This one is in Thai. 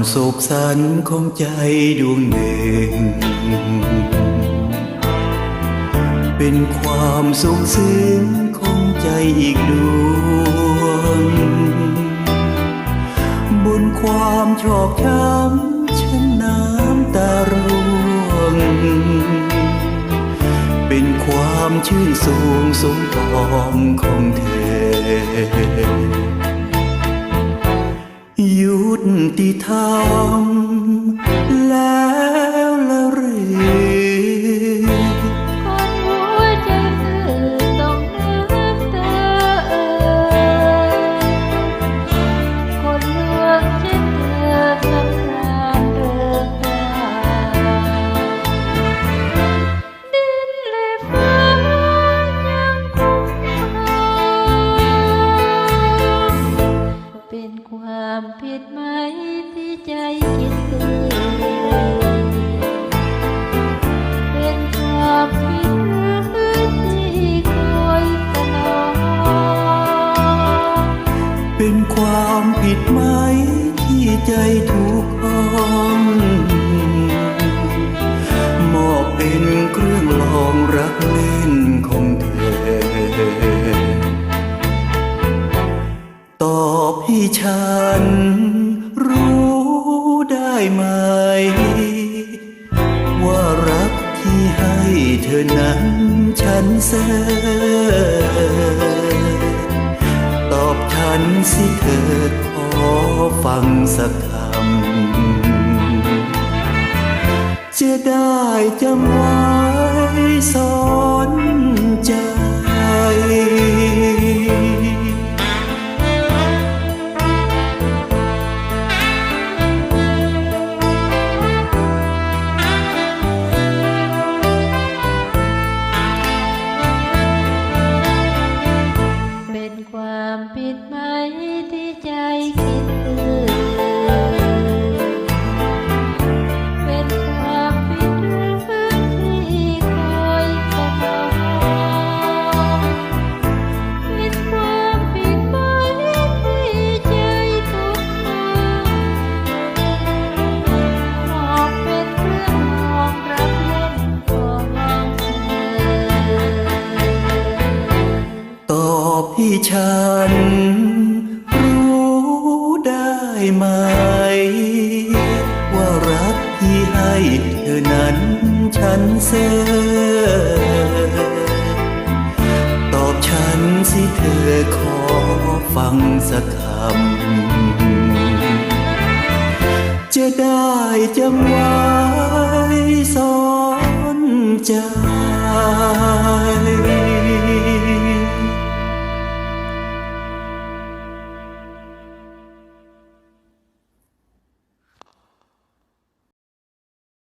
ความโศกสันต์ของใจดวงหนึ่ง เป็นความสุขซึ้งของใจอีกดวง บนความชอกช้ำฉันน้ำตาร่วง เป็นความชื่นสูงสมปองของเธอ ติธรรมแล้ว ที่ใจถูกห้องมอบเป็นเครื่องลองรักเล่นของเธอ ตอบให้ฉันรู้ได้ไหม ว่ารักที่ให้เธอนั้นฉันเสตอบฉันสิเธอขอฟังสักคำ จะได้จำไว้สอนใจเป็นความผิดไหมที่ใจคิด ฉัน รู้ได้ไหม ว่ารักที่ให้เธอนั้นฉันเสตอบฉันสิเธอขอฟังสักคำจะได้จำไว้สอนใจ